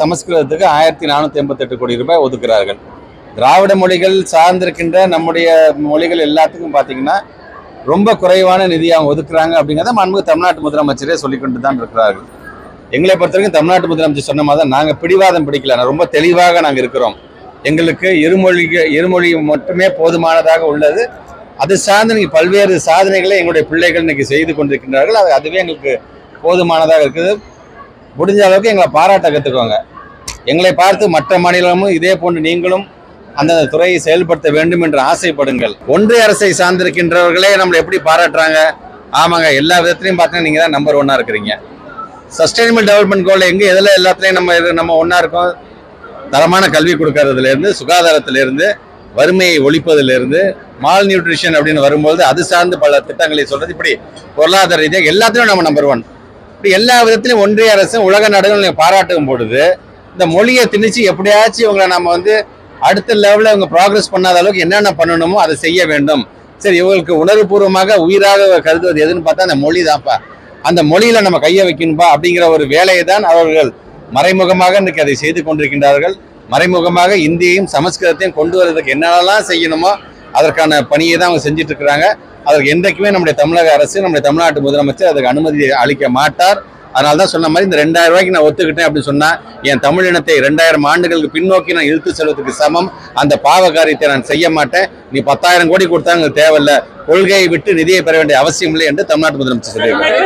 சமஸ்கிருதத்துக்கு ஆயிரத்தி நானூற்றி எண்பத்தெட்டு கோடி ரூபாய் ஒதுக்குறார்கள். திராவிட மொழிகள் சார்ந்திருக்கின்ற நம்முடைய மொழிகள் எல்லாத்துக்கும் பார்த்தீங்கன்னா ரொம்ப குறைவான நிதி அவங்க ஒதுக்குறாங்க அப்படிங்கிறத மாண்புமிகு தமிழ்நாட்டு முதலமைச்சரே சொல்லிக்கொண்டு தான் இருக்கிறார்கள். எங்களை பொறுத்த வரைக்கும் தமிழ்நாட்டு முதலமைச்சர் சொன்ன மாதிரி தான் நாங்கள் பிடிவாதம் பிடிக்கல. ரொம்ப தெளிவாக நாங்கள் இருக்கிறோம். எங்களுக்கு இருமொழி இருமொழி மட்டுமே போதுமானதாக உள்ளது. அது சார்ந்து நீங்கள் பல்வேறு சாதனைகளை எங்களுடைய பிள்ளைகள் இன்னைக்கு செய்து கொண்டிருக்கின்றார்கள். அது அதுவே எங்களுக்கு போதுமானதாக இருக்குது. முடிஞ்ச அளவுக்கு எங்களை பாராட்ட கற்றுக்கோங்க எங்களை பார்த்து மற்ற மாநிலமும் இதே போன்று நீங்களும் அந்தந்த துறையை செயல்படுத்த வேண்டும் என்று ஆசைப்படுங்கள். ஒன்றிய அரசை சார்ந்திருக்கின்றவர்களே நம்மளை எப்படி பாராட்டுறாங்க? ஆமாங்க எல்லா விதத்துலையும் பார்த்தீங்கன்னா நீங்கள் தான் நம்பர் ஒன்னாக இருக்கிறீங்க. சஸ்டைனபிள் டெவலப்மெண்ட் கோல் எங்கே எதில் எல்லாத்துலேயும் நம்ம இது- நம்ம ஒன்றா இருக்கோம்? தரமான கல்வி கொடுக்கறதுலேருந்து சுகாதாரத்திலேருந்து வறுமையை ஒழிப்பதிலிருந்து மால் நியூட்ரிஷன் அப்படின்னு வரும்போது அது சார்ந்து பல திட்டங்களை சொல்கிறது இப்படி பொருளாதார ரீதியாக எல்லாத்துலையும் நம்ம நம்பர் ஒன் இப்படி எல்லா விதத்திலையும் ஒன்றிய அரசும் உலக நாடுகள் பாராட்டும் பொழுது இந்த மொழியை திணிச்சு எப்படியாச்சும் இவங்களை நம்ம வந்து அடுத்த லெவலில் இவங்க ப்ராக்ரஸ் பண்ணாத அளவுக்கு என்னென்ன பண்ணணுமோ அதை செய்ய வேண்டும். சரி இவங்களுக்கு உணர்வுபூர்வமாக உயிராக கருதுவது எதுன்னு பார்த்தா அந்த மொழி தான்ப்பா. அந்த மொழியில நம்ம கையை வைக்கணும்பா அப்படிங்கிற ஒரு வேலையை தான் அவர்கள் மறைமுகமாக இன்றைக்கு அதை செய்து கொண்டிருக்கின்றார்கள். மறைமுகமாக இந்தியையும் சமஸ்கிருதத்தையும் கொண்டு வருவதற்கு என்னென்னலாம் செய்யணுமோ அதற்கான பணியை தான் அவங்க செஞ்சுட்டு இருக்கிறாங்க அதற்கு என்றைக்குமே நம்முடைய தமிழக அரசு நம்முடைய தமிழ்நாட்டு முதலமைச்சர் அதுக்கு அனுமதி அளிக்க மாட்டார். அதனால தான் சொன்ன மாதிரி இந்த ரெண்டாயிரம் ரூபாய்க்கு நான் ஒத்துக்கிட்டேன் அப்படின்னு சொன்னால் என் தமிழ் இனத்தை ரெண்டாயிரம் ஆண்டுகளுக்கு பின்னோக்கி நான் இழுத்து செல்வதற்கு சமம். அந்த பாவ காரியத்தை நான் செய்ய மாட்டேன். நீ பத்தாயிரம் கோடி கொடுத்தா எங்களுக்கு தேவையில்ல. கொள்கையை விட்டு நிதியை பெற வேண்டிய அவசியம் இல்லை என்று தமிழ்நாட்டு முதலமைச்சர் சொல்லியிருக்கார்